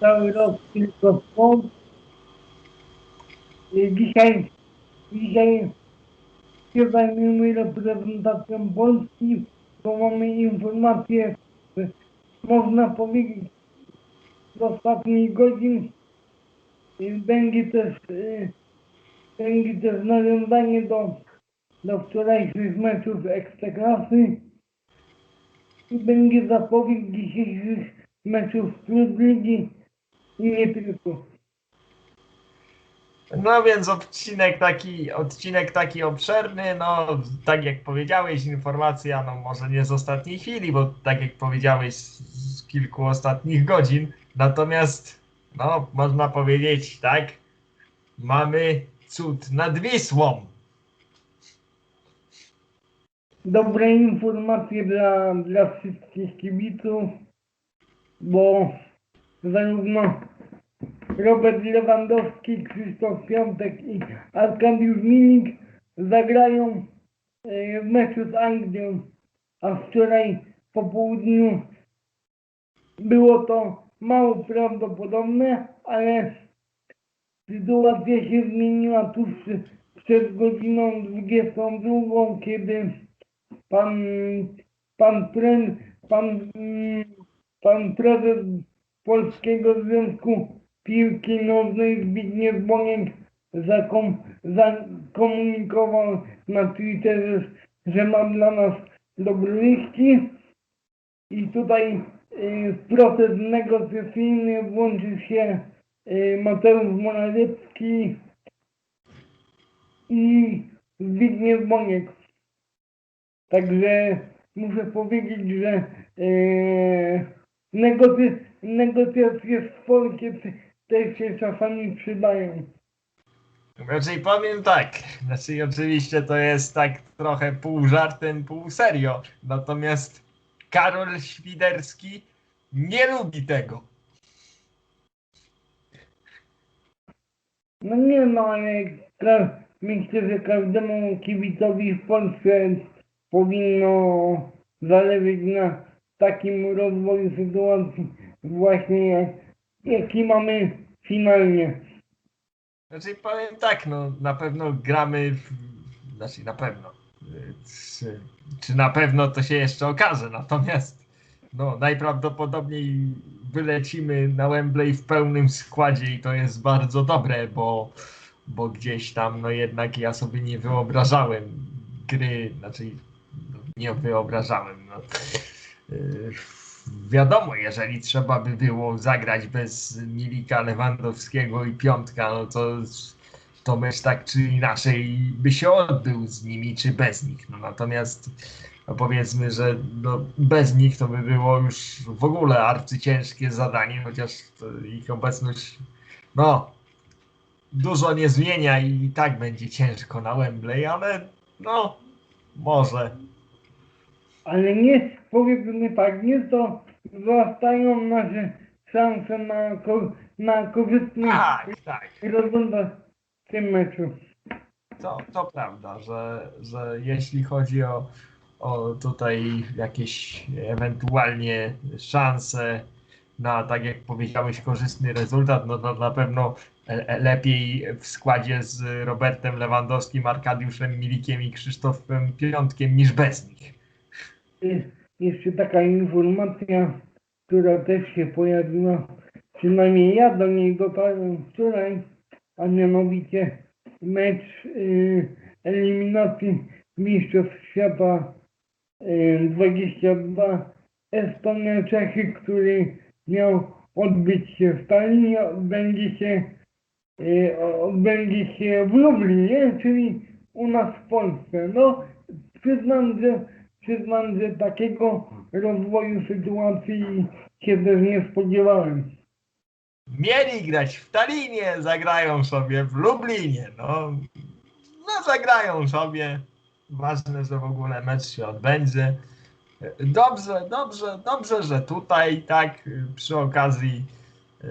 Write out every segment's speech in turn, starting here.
cały rok tylko sport. I Dzisiaj, dzisiaj się zajmiemy reprezentacją Polski, bo mamy informacje, można powiedzieć z ostatnich godzin będzie też, y, będzie też nawiązanie do, do wczorajszych meczów Ekstraklasy i będzie zapowiedź dzisiejszych meczów Ligi i nie tylko. No więc odcinek taki, odcinek taki obszerny, no tak jak powiedziałeś, informacja, no może nie z ostatniej chwili, bo tak jak powiedziałeś z, z kilku ostatnich godzin, natomiast no można powiedzieć tak, mamy cud nad Wisłą. Dobre informacje dla, dla wszystkich kibiców, bo zarówno Robert Lewandowski, Krzysztof Piątek i Arkadiusz Milik zagrają e, w meczu z Anglią, a wczoraj po południu było to mało prawdopodobne, ale sytuacja się zmieniła tuż przed godziną 22, kiedy pan, pan, pre, pan, mm, pan prezes Polskiego Związku Piłki Nożnej Zbigniew Boniek zakom, zakomunikował na Twitterze, że ma dla nas dobre i tutaj y, w proces negocjacyjny włączył się y, Mateusz Morawiecki i Zbigniew Boniek. Także muszę powiedzieć, że e, negocy, negocjacje w sporcie te- też się czasami przydają. Raczej powiem tak, znaczy oczywiście to jest tak trochę pół żartem, pół serio, natomiast Karol Świderski nie lubi tego. No nie no, ale myślę, że każdemu kibicowi w Polsce powinno zależeć na takim rozwoju sytuacji właśnie jak, jaki mamy finalnie. Znaczy powiem tak, no na pewno gramy, w, znaczy na pewno, czy, czy na pewno to się jeszcze okaże, natomiast no najprawdopodobniej wylecimy na Wembley w pełnym składzie i to jest bardzo dobre, bo, bo gdzieś tam no jednak ja sobie nie wyobrażałem gry, znaczy no, nie wyobrażałem, no. Y, Wiadomo, jeżeli trzeba by było zagrać bez Milika, Lewandowskiego i Piątka, no to, to mecz tak czy inaczej by się odbył z nimi, czy bez nich. No natomiast no powiedzmy, że no bez nich to by było już w ogóle arcyciężkie zadanie, chociaż ich obecność no dużo nie zmienia i tak będzie ciężko na Wembley, ale no może. Ale nie, powiedzmy tak, nie to wzrastają nasze szanse na, ko- na korzystny Tak, tak. rezultat w tym meczu. To, to prawda, że, że jeśli chodzi o, o tutaj jakieś ewentualnie szanse na, tak jak powiedziałeś, korzystny rezultat, no to na pewno lepiej w składzie z Robertem Lewandowskim, Arkadiuszem Milikiem i Krzysztofem Piątkiem niż bez nich. Jest jeszcze taka informacja, która też się pojawiła, przynajmniej ja do niej dotarłem wczoraj, a mianowicie mecz y, eliminacji Mistrzostw Świata y, 22 Estonia-Czechy, który miał odbyć się w Tallinie, odbędzie się, y, odbędzie się w Lublinie, czyli u nas w Polsce. No, przyznam, że przyznam, że takiego rozwoju sytuacji się też nie spodziewałem. Mieli grać w Talinie, zagrają sobie w Lublinie. No, no zagrają sobie. Ważne, że w ogóle mecz się odbędzie. Dobrze, dobrze, dobrze, że tutaj tak przy okazji e,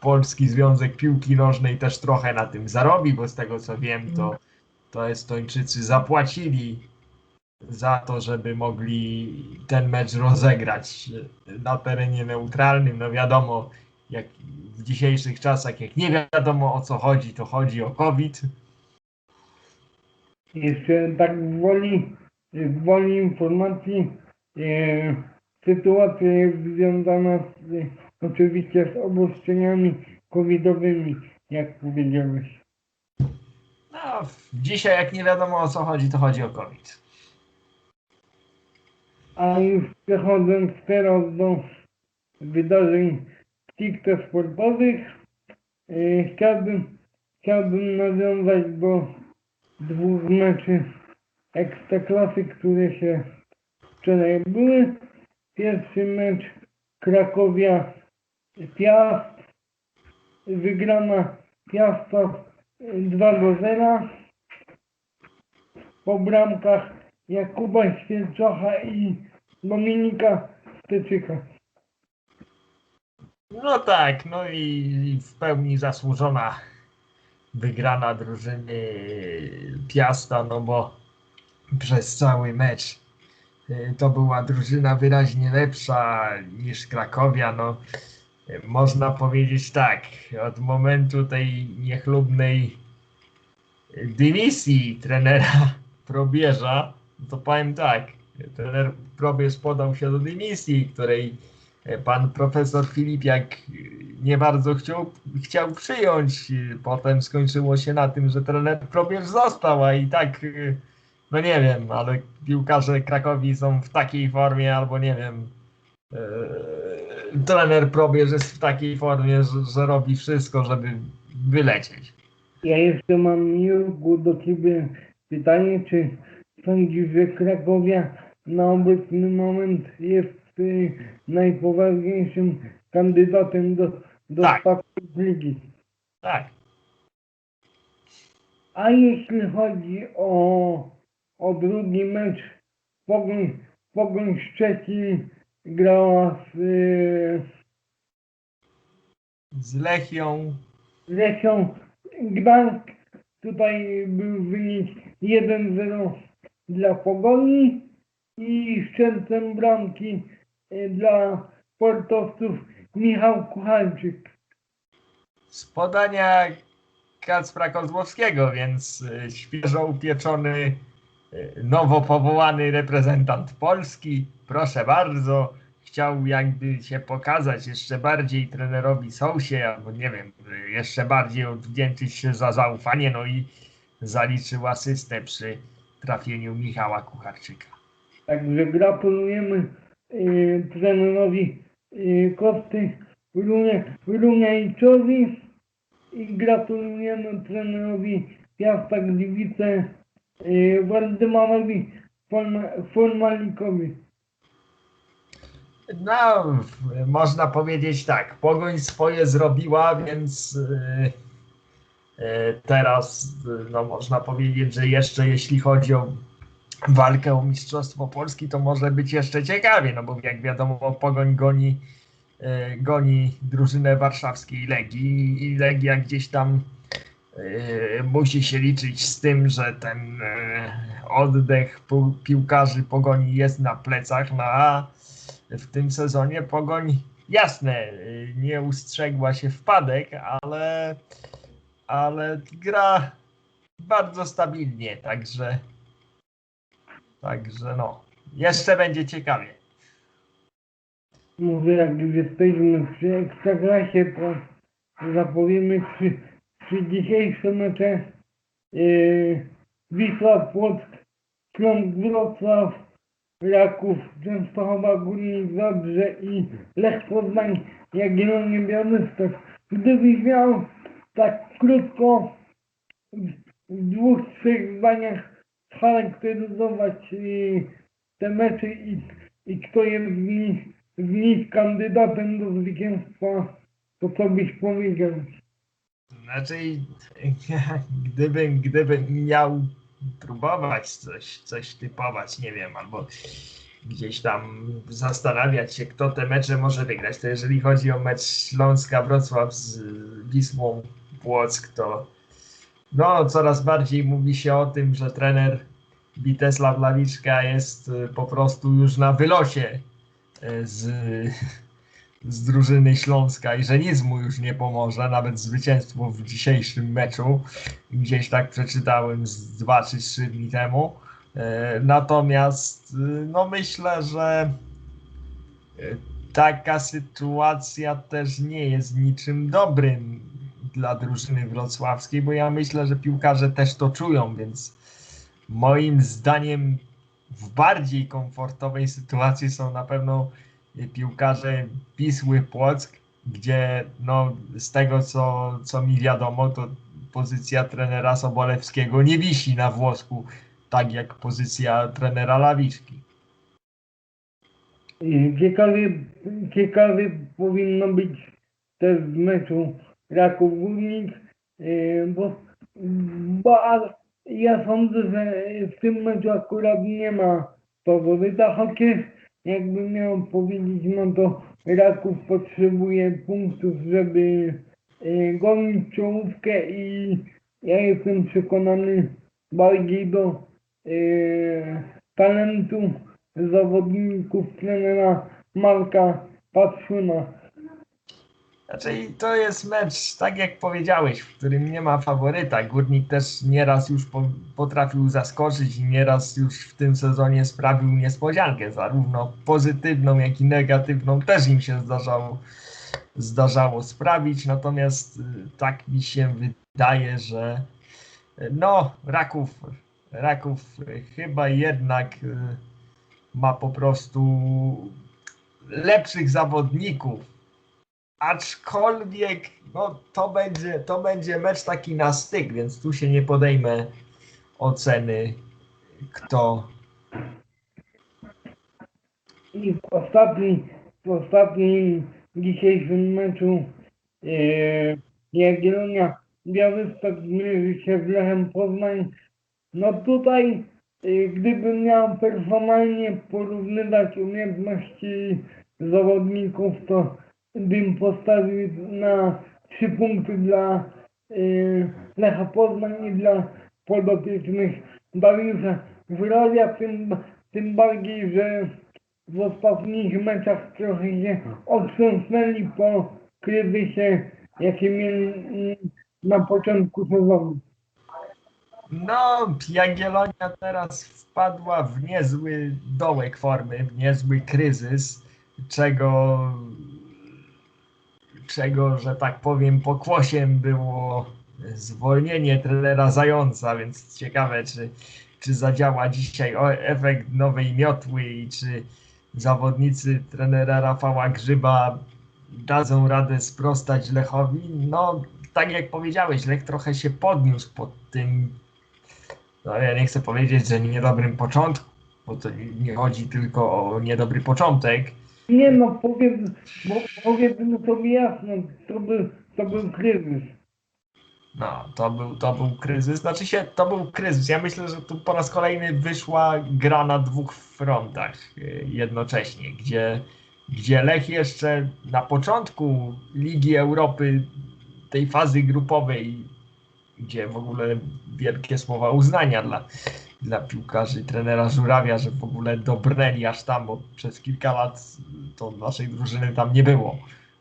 Polski Związek Piłki Nożnej też trochę na tym zarobi, bo z tego co wiem, to, to Estończycy zapłacili za to, żeby mogli ten mecz rozegrać na terenie neutralnym. No wiadomo, jak w dzisiejszych czasach, jak nie wiadomo o co chodzi, to chodzi o COVID. Jeszcze tak woli, woli informacji, e, sytuacja jest związana z, e, oczywiście z obostrzeniami covidowymi, jak powiedziałeś. No, dzisiaj jak nie wiadomo o co chodzi, to chodzi o COVID. A już przechodząc teraz do wydarzeń stricte sportowych, e, chciałbym, chciałbym nawiązać do dwóch meczy ekstraklasy, które się wczoraj były. Pierwszy mecz Krakowia Piast, wygrana Piasta e, 2 do 0 po bramkach Jakuba Święczocha i Dominika Steczyka. No tak, no i, i w pełni zasłużona wygrana drużyny Piasta, no bo przez cały mecz y, to była drużyna wyraźnie lepsza niż Krakowia. No, można powiedzieć tak, od momentu tej niechlubnej dymisji trenera Probierza, to powiem tak, trener Probierz podał się do dymisji, której e, pan profesor Filipiak nie bardzo chciał, chciał przyjąć. Potem skończyło się na tym, że trener Probierz został, a i tak, y, no nie wiem, ale piłkarze Krakowi są w takiej formie, albo nie wiem, e, trener Probierz jest w takiej formie, że, że robi wszystko, żeby wylecieć. Ja jeszcze mam Jurku do Ciebie pytanie, czy sądzisz, że Krakowia na obecny moment jest y, najpoważniejszym kandydatem do, do Tak. spadku z ligi? Tak. A jeśli chodzi o, o drugi mecz, Pogoń, Pogoń Szczecin grała z y, Z Lechią Lechią Gdańsk. Tutaj był wynik 1-0 dla Pogoni i szczęcem bramki y, dla sportowców Michał Kucharczyk. z podania Kacpra Kozłowskiego, więc y, świeżo upieczony, y, nowo powołany reprezentant Polski. Proszę bardzo, chciał jakby się pokazać jeszcze bardziej trenerowi Sousie, albo nie wiem, jeszcze bardziej odwdzięczyć się za zaufanie, no i zaliczył asystę przy trafieniu Michała Kucharczyka. Także gratulujemy y, trenerowi y, Kosty Runie- Runiejczowi i gratulujemy trenerowi Piasta Gliwice y, Waldemarowi Forma- Formalikowi. No, można powiedzieć tak, Pogoń swoje zrobiła, więc teraz y, no, można powiedzieć, że jeszcze jeśli chodzi o walkę o Mistrzostwo Polski, to może być jeszcze ciekawie, no bo jak wiadomo Pogoń goni, y, goni drużynę warszawskiej Legii i Legia gdzieś tam musi się liczyć z tym, że ten oddech piłkarzy Pogoni jest na plecach, no a w tym sezonie Pogoń, jasne, nie ustrzegła się wpadek, ale, ale gra bardzo stabilnie, także, także no, jeszcze będzie ciekawie. Może jak już jesteśmy przy Ekstraklasie, to zapowiemy trzy, trzy dzisiejsze mecze. Yy, Wisła Płock, Śląsk Wrocław, Raków, Częstochowa Górnik Zabrze i Lech Poznań Jagiellonie Białystok. Gdybyś miał tak krótko w, dwóch, trzech zdaniach charakteryzować yy, te mecze i, i kto jest w nich, w nich kandydatem do zwycięstwa, to co byś powiedział? Znaczy, gdybym, gdybym miał próbować coś, coś typować, nie wiem, albo gdzieś tam zastanawiać się, kto te mecze może wygrać, to jeżeli chodzi o mecz Śląska-Wrocław z Wisłą Płock, to no, coraz bardziej mówi się o tym, że trener Witesław Lawiczka jest y, po prostu już na wylocie y, z, z drużyny Śląska i że nic mu już nie pomoże, nawet zwycięstwo w dzisiejszym meczu. Gdzieś tak przeczytałem z 2 czy 3 dni temu. E, Natomiast y, no myślę, że y, taka sytuacja też nie jest niczym dobrym dla drużyny wrocławskiej, bo ja myślę, że piłkarze też to czują, więc moim zdaniem w bardziej komfortowej sytuacji są na pewno piłkarze Wisły Płock, gdzie no, z tego co, co mi wiadomo, to pozycja trenera Sobolewskiego nie wisi na włosku, tak jak pozycja trenera Lawiczki. I Ciekawy, ciekawy powinno być też w meczu Raków Górnik, e, bo, bo ja sądzę, że w tym meczu akurat nie ma faworyta, chociaż jakby miał powiedzieć, no to Raków potrzebuje punktów, żeby e, gonić czołówkę i ja jestem przekonany bardziej do e, talentu zawodników trenera Marka Patrzyna. Znaczy to jest mecz, tak jak powiedziałeś, w którym nie ma faworyta. Górnik też nieraz już po, potrafił zaskoczyć i nieraz już w tym sezonie sprawił niespodziankę, zarówno pozytywną, jak i negatywną też im się zdarzało, zdarzało sprawić. Natomiast y, tak mi się wydaje, że y, no Raków, Raków chyba jednak y, ma po prostu lepszych zawodników aczkolwiek no, to, będzie, to będzie mecz taki na styk, więc tu się nie podejmę oceny, kto. I w ostatnim, w ostatnim dzisiejszym meczu e, Jagiellonia Białystok zmierzy się z Lechem Poznań. No tutaj, e, gdybym miał personalnie porównywać umiejętności zawodników, to bym postawił na trzy punkty dla e, Lecha Poznań i dla podopiecznych Dariusza Wrozia, tym, tym bardziej, że w ostatnich meczach trochę się otrząsnęli po kryzysie, jaki mieli mm, na początku sezonu. No, Jagiellonia teraz wpadła w niezły dołek formy, w niezły kryzys, czego, czego, że tak powiem, pokłosiem było zwolnienie trenera Zająca, więc ciekawe, czy, czy zadziała dzisiaj efekt nowej miotły i czy zawodnicy trenera Rafała Grzyba dadzą radę sprostać Lechowi. No, tak jak powiedziałeś, Lech trochę się podniósł pod tym, no ja nie chcę powiedzieć, że niedobrym początku, bo to nie chodzi tylko o niedobry początek, Nie no, powiem, bo powiedzmy sobie jasno, to był, to był kryzys. No, to był, to był kryzys. Znaczy się, to był kryzys. Ja myślę, że tu po raz kolejny wyszła gra na dwóch frontach y, jednocześnie, gdzie, gdzie Lech jeszcze na początku Ligi Europy, tej fazy grupowej, gdzie w ogóle wielkie słowa uznania dla, dla piłkarzy, trenera Żurawia, że w ogóle dobrnęli aż tam, bo przez kilka lat to naszej drużyny tam nie było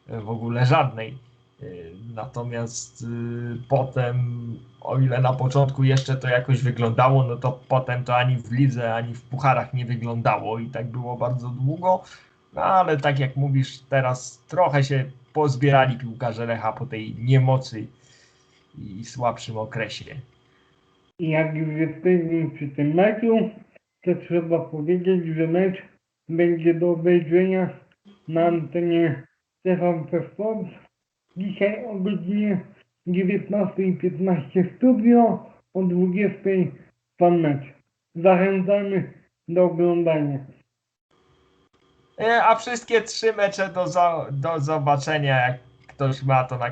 w ogóle żadnej. Y, Natomiast y, potem, o ile na początku jeszcze to jakoś wyglądało, no to potem to ani w lidze, ani w pucharach nie wyglądało i tak było bardzo długo. No ale tak jak mówisz, teraz trochę się pozbierali piłkarze Lecha po tej niemocy i słabszym okresie. Jak już jesteśmy przy tym meczu, to trzeba powiedzieć, że mecz będzie do obejrzenia na antenie TVP Sport. Dzisiaj o godzinie 19.15 studio, o 20.00 pan mecz. Zachęcamy do oglądania. E, A wszystkie trzy mecze do, do zobaczenia, jak ktoś ma to na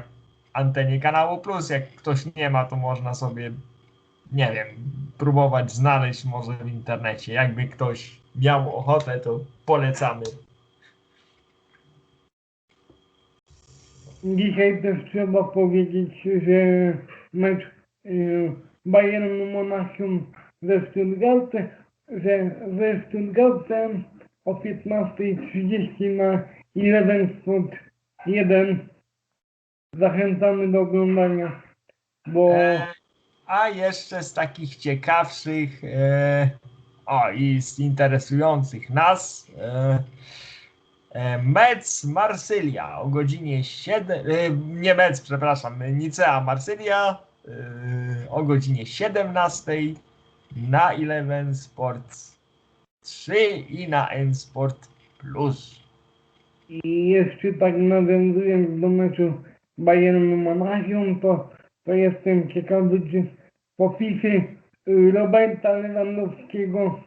antenie kanału Plus, jak ktoś nie ma, to można sobie, nie wiem, próbować znaleźć może w internecie. Jakby ktoś miał ochotę, to polecamy. Dzisiaj też trzeba powiedzieć, że mecz y, Bayernu Monachium ze Stuttgartem, że ze Stuttgartem o 15.30 na Eleven Sport 1 zachęcamy do oglądania, bo E, a jeszcze z takich ciekawszych e, o i z interesujących nas e, e, Mec Marsylia o godzinie 7, e, nie Mec, przepraszam, Nicea Marsylia e, o godzinie 17 na Eleven Sports 3 i na N Sport Plus. I jeszcze tak nawiązując do meczu Bayern Monachium, to, to jestem ciekawy, czy popisy y, Roberta Lewandowskiego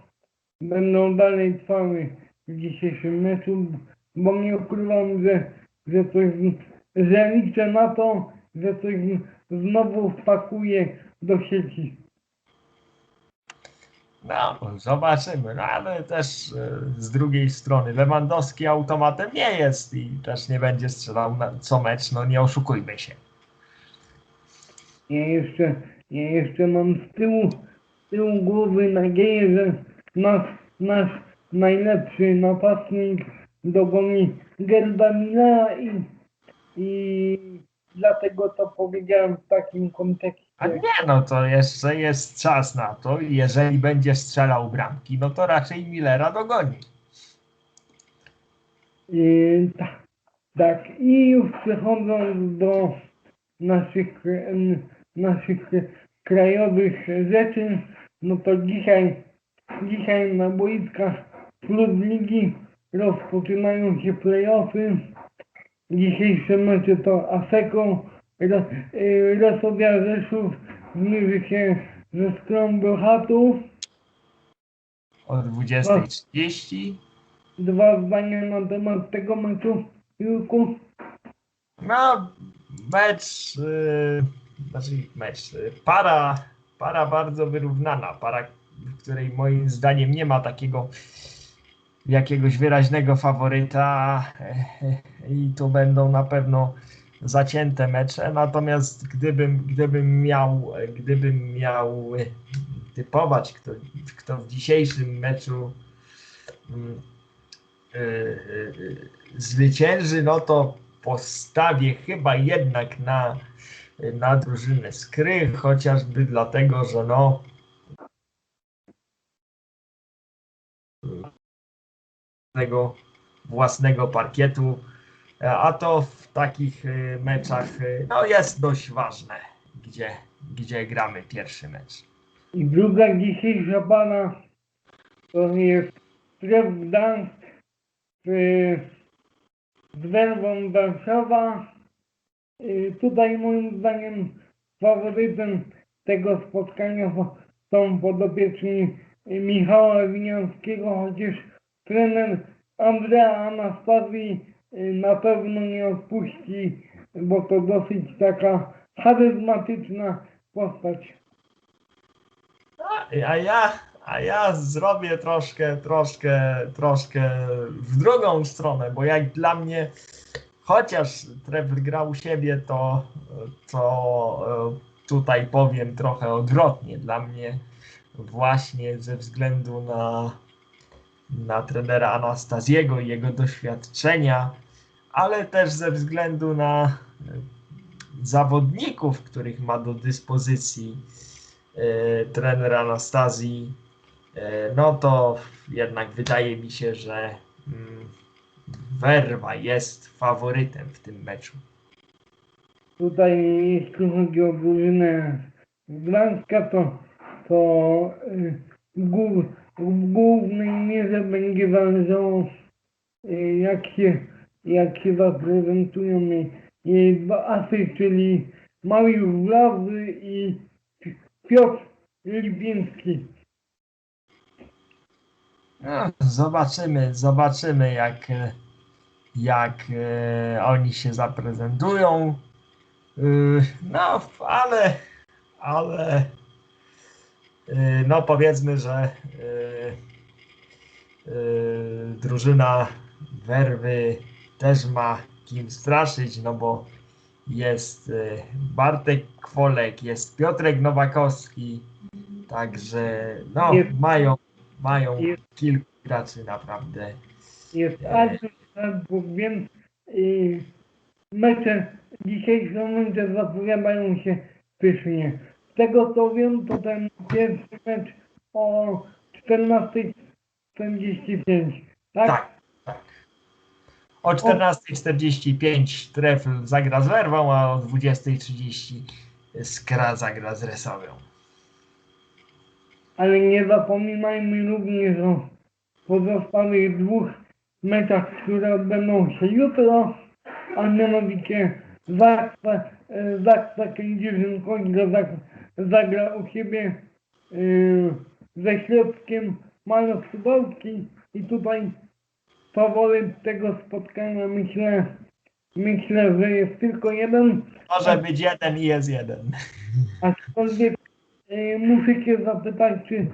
będą dalej trwały w dzisiejszym meczu, bo nie ukrywam, że, że coś, że liczę na to, że coś znowu wpakuje do sieci. No, zobaczymy, no, ale też e, z drugiej strony Lewandowski automatem nie jest i też nie będzie strzelał co mecz, no nie oszukujmy się. Ja jeszcze, ja jeszcze mam z tyłu, z tyłu głowy nadzieję, że nasz, nasz najlepszy napastnik dogoni Gerda Mila i, i dlatego to powiedziałem w takim kontekście. A nie, no to jeszcze jest czas na to jeżeli będzie strzelał bramki, no to raczej Millera dogoni. Yy, tak, tak, i już przechodząc do naszych, naszych krajowych rzeczy, no to dzisiaj, dzisiaj na boiskach Plus Ligi rozpoczynają się playoffy. Dzisiejsze mecze to Aseko, Ro- yy, Rosowia Rzeszów zmierzy się ze Skrą Bełchatów. O 20.30. Dwa zdania na temat tego meczu, Jurku. No, mecz, yy, znaczy mecz, yy, para, para bardzo wyrównana, para, w której moim zdaniem nie ma takiego jakiegoś wyraźnego faworyta yy, i to będą na pewno zacięte mecze, natomiast gdybym, gdybym miał, gdybym miał typować, kto, kto w dzisiejszym meczu mm, yy, yy, zwycięży, no to postawię chyba jednak na, na drużynę skry, chociażby dlatego, że no tego własnego parkietu, a to w takich y, meczach y, no jest dość ważne, gdzie, gdzie gramy pierwszy mecz. I druga dzisiejsza pana to jest Tref Gdańsk z, Werwą Warszawa. Tutaj moim zdaniem faworytem tego spotkania są podopieczni Michała Winiarskiego, chociaż trener Andrea Anastazji na pewno nie odpuści, bo to dosyć taka charyzmatyczna postać. A, ja, a ja zrobię troszkę, troszkę, troszkę w drugą stronę, bo jak dla mnie, chociaż Trevor gra u siebie, to, to e, tutaj powiem trochę odwrotnie. Dla mnie właśnie ze względu na, na trenera Anastaziego i jego doświadczenia, ale też ze względu na e, zawodników, których ma do dyspozycji e, trener Anastazji, e, no to jednak wydaje mi się, że mm, Werwa jest faworytem w tym meczu. Tutaj jeśli chodzi o drużynę Gdańska, to, to y, w, głów, w głównej mierze będzie zależało y, jak się, jak jej, jej dwa asy, czyli Mariusz Wlawy i Piotr Lipiński. No, zobaczymy, zobaczymy jak, e, jak e, oni się zaprezentują. Y, No, ale, ale y, no powiedzmy, że y, drużyna Werwy też ma kim straszyć, no bo jest y, Bartek Kwolek, jest Piotrek Nowakowski, Także no, Jest- mają, mają jest- kilku graczy naprawdę. Jest Nie. Artur Salzburg, więc y, mecze, dzisiejsze mecze zapowiadają się pysznie. Z tego co wiem, to ten pierwszy mecz o 14.45. Tak? Tak, tak. O 14.45 Trefl zagra z Werwą, a o 20.30 Skra zagra z Resowią. Ale nie zapominajmy również o pozostałych dwóch meczach, które odbędą się jutro, a mianowicie Zaksa, e, Zaksa Kędzierzyn Koźle zag- zagra u siebie e, ze Major Suwałki i tutaj faworyt tego spotkania myślę, myślę, że jest tylko jeden, Może być jeden i jest jeden. Aczkolwiek y, muszę cię zapytać, czy,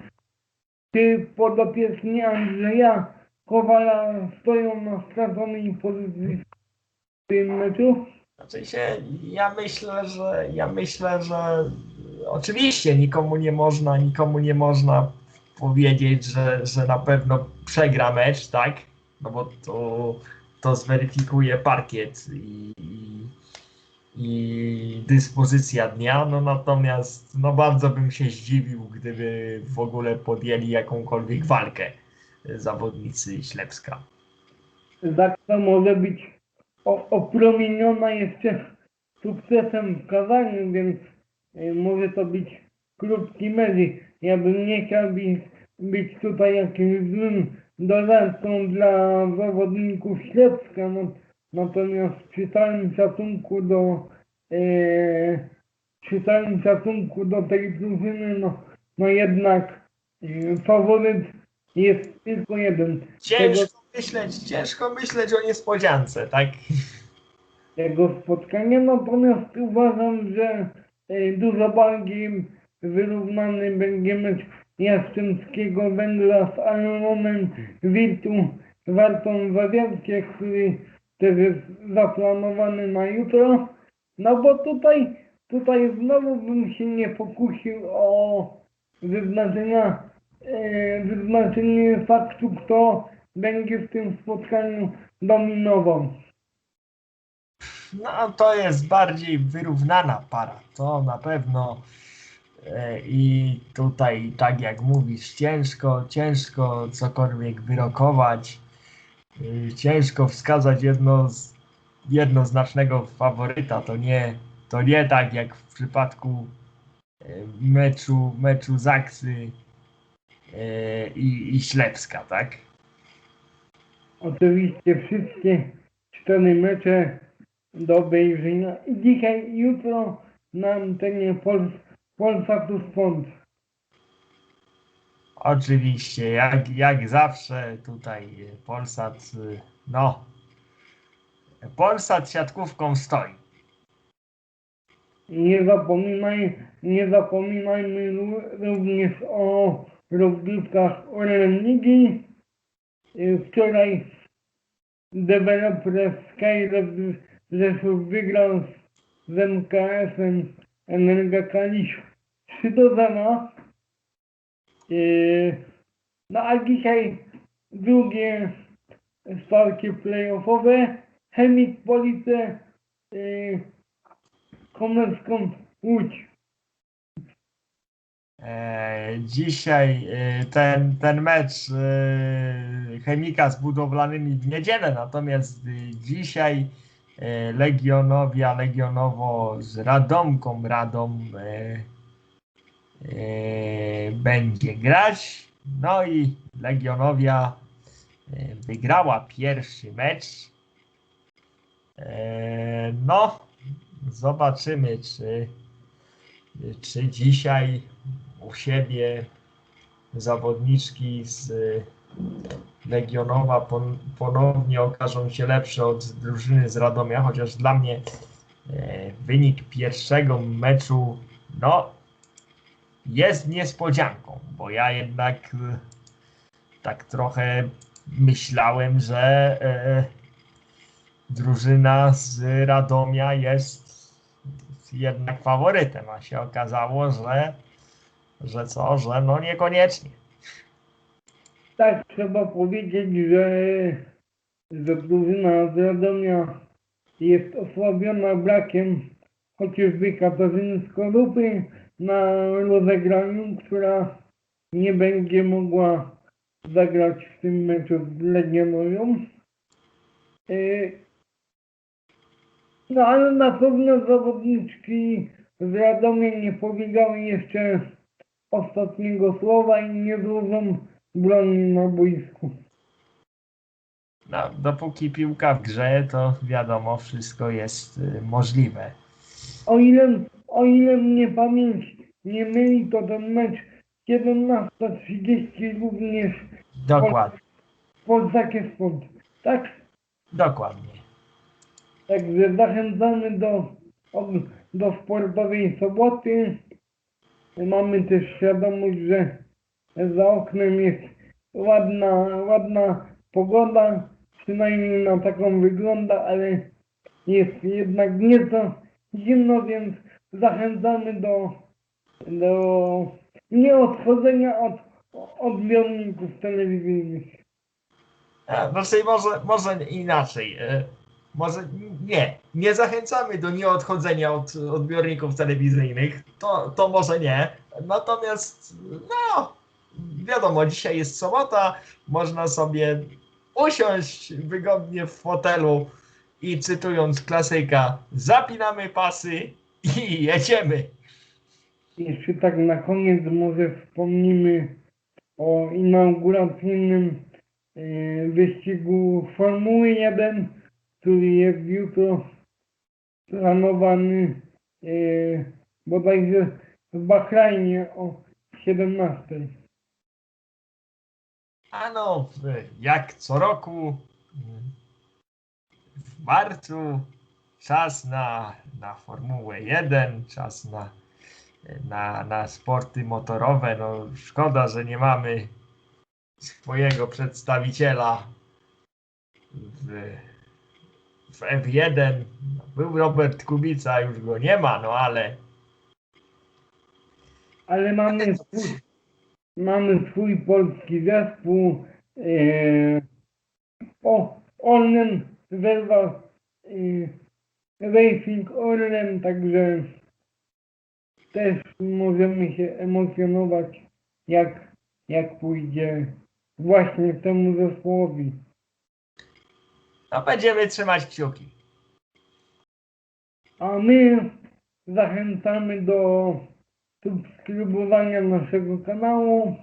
czy podopieczni Andrzeja Kowala stoją na straconej pozycji w tym meczu? Znaczy się, ja myślę, że ja myślę, że oczywiście nikomu nie można, nikomu nie można powiedzieć, że, że na pewno przegra mecz, tak? No bo to, to zweryfikuje parkiet i, i, i dyspozycja dnia. No natomiast no bardzo bym się zdziwił, gdyby w ogóle podjęli jakąkolwiek walkę zawodnicy Ślepska. Zaksa może być opromieniona jeszcze sukcesem w Kazaniu, więc y, może to być krótki mecz. Ja bym nie chciał być, być tutaj jakimś złym doradcą dla zawodników Ślepska, no, natomiast przy całym szacunku do e, przy całym szacunku do tej drużyny, no, no jednak e, faworyt jest tylko jeden. Ciężko myśleć, ciężko myśleć o niespodziance, tak? tego spotkania, natomiast uważam, że e, dużo bardziej wyrównany będzie mecz Jastrzębskiego Węgla z Ironem Wirtu Wartą Zawiałkie, który też jest zaplanowany na jutro. No bo tutaj, tutaj znowu bym się nie pokusił o wyznaczenia, e, wyznaczenie faktu, kto będzie w tym spotkaniu dominował. No to jest bardziej wyrównana para, to na pewno. E, I tutaj, tak jak mówisz, ciężko, ciężko cokolwiek wyrokować. E, Ciężko wskazać jedno, jednoznacznego faworyta. To nie, to nie tak jak w przypadku e, meczu, meczu Zaksy e, i, i Ślepska, tak? Oczywiście wszystkie cztery mecze do obejrzenia i dzisiaj jutro na antenie Pol Polsatu Sport. Oczywiście, jak, jak zawsze tutaj e, Polsat, y, no, Polsat siatkówką stoi. Nie zapominaj, nie zapominajmy ró- również o rozgrywkach Orlen Ligi. Y, Wczoraj deweloper Skyler Rzeszów wygrał z MKS-em Energa Kalisz 3 do 0. Yy, No a dzisiaj drugie starcie playoffowe. Chemik Police yy, Komerską Łódź. E, dzisiaj e, ten, ten mecz e, Chemika z budowlanymi w niedzielę, natomiast dzisiaj Legionowia, Legionowo z Radomką, Radom będzie grać. No i Legionowia e, wygrała pierwszy mecz. E, no, zobaczymy, czy, czy dzisiaj u siebie zawodniczki z Legionowa pon, ponownie okażą się lepsze od drużyny z Radomia, chociaż dla mnie wynik pierwszego meczu no, jest niespodzianką, bo ja jednak e, tak trochę myślałem, że e, drużyna z Radomia jest jednak faworytem, a się okazało, że że co, że no niekoniecznie. Tak, trzeba powiedzieć, że, że drużyna z Radomia jest osłabiona brakiem chociażby Katarzyny Skorupy na rozegraniu, która nie będzie mogła zagrać w tym meczu z Legionową. Yy, No ale na pewno zawodniczki z Radomia nie powiedziały jeszcze ostatniego słowa i nie złożą broni na boisku. No, dopóki piłka w grze, to wiadomo, wszystko jest y, możliwe. O ile, o ile mnie pamięć nie myli, to ten mecz 17.30 również Dokładnie, Polskie Sport. Tak? dokładnie. Także zachęcamy do, do sportowej soboty. Mamy też świadomość, że za oknem jest ładna, ładna pogoda, przynajmniej na taką wygląda, ale jest jednak nieco zimno, więc zachęcamy do, do nieodchodzenia od odbiorników telewizyjnych. Znaczy może, może inaczej. e, Może nie, nie zachęcamy do nieodchodzenia od odbiorników telewizyjnych. To, to może nie. Natomiast no, wiadomo, dzisiaj jest sobota, można sobie usiąść wygodnie w fotelu i cytując klasyka, zapinamy pasy i jedziemy. Jeszcze tak na koniec może wspomnimy o inauguracyjnym e, wyścigu Formuły 1, który jest jutro planowany e, bodajże w Bahrajnie o 17. Ano, jak co roku w marcu czas na, na Formułę 1, czas na, na, na sporty motorowe. No, szkoda, że nie mamy swojego przedstawiciela w, w F1. Był Robert Kubica, już go nie ma, no ale Ale mamy swój, mamy swój polski zespół e, o Orlen Werwa e, Racing Orlen, także też możemy się emocjonować jak, jak pójdzie właśnie temu zespołowi. no, będziemy trzymać kciuki. A my zachęcamy do subskrybowania naszego kanału,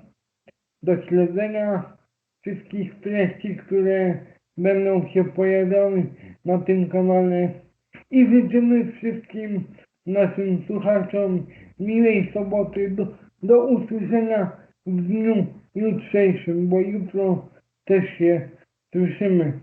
do śledzenia wszystkich treści, które będą się pojawiały na tym kanale i życzymy wszystkim naszym słuchaczom miłej soboty do, do usłyszenia w dniu jutrzejszym, bo jutro też się słyszymy.